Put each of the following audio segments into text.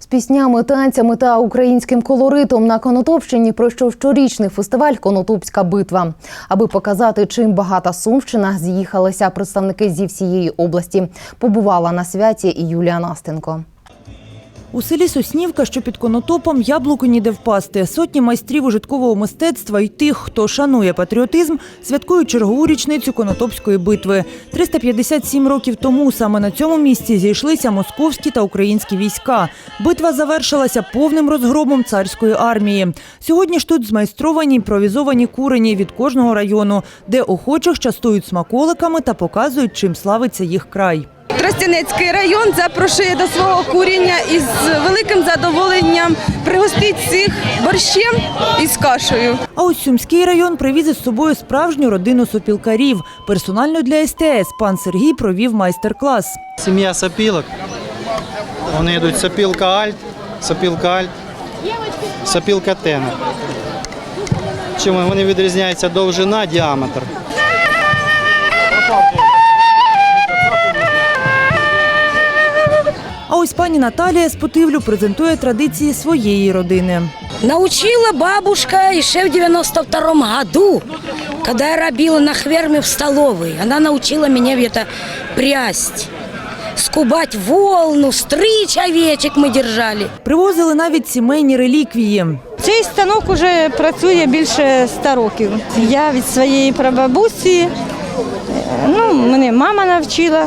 З піснями, танцями та українським колоритом на Конотопщині пройшов щорічний фестиваль Конотопська битва. Аби показати, чим багата Сумщина, з'їхалися представники зі всієї області. Побувала на святі і Юлія Настенко. У селі Соснівка, що під конотопом, яблуку ніде впасти. Сотні майстрів ужиткового мистецтва і тих, хто шанує патріотизм, святкують чергову річницю конотопської битви. 357 років тому саме на цьому місці зійшлися московські та українські війська. Битва завершилася повним розгромом царської армії. Сьогодні ж тут змайстровані імпровізовані курені від кожного району, де охочих частують смаколиками та показують, чим славиться їх край. Тростянецький район запрошує до свого куріння і з великим задоволенням пригостить всіх борщем із кашею. А ось Сумський район привіз із собою справжню родину сопілкарів. Персонально для СТС пан Сергій провів майстер-клас. Сім'я сопілок. Вони йдуть сопілка альт, сопілка альт, сопілка тенор. Чим вони відрізняються довжина, діаметр. Ось пані Наталія з Потивлю презентує традиції своєї родини. Научила бабушка еще в 92 году, когда я робила на хверме в столовой. Она научила меня это прясть, скубать волну, стричь овечек мы держали. Привозили навіть сімейні реліквії. Цей станок уже працює більше ста років. Я від своєї прабабусі, ну, мене мама навчила.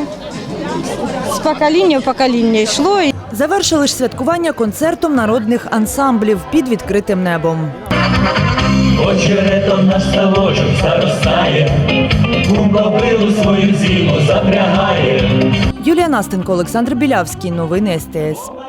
З покоління в покоління йшло. Завершили ж святкування концертом народних ансамблів під відкритим небом. Очеретом наш ставочок заростає, купопилу свою зиму запрягає. Юлія Настенко, Олександр Білявський. Новини СТС.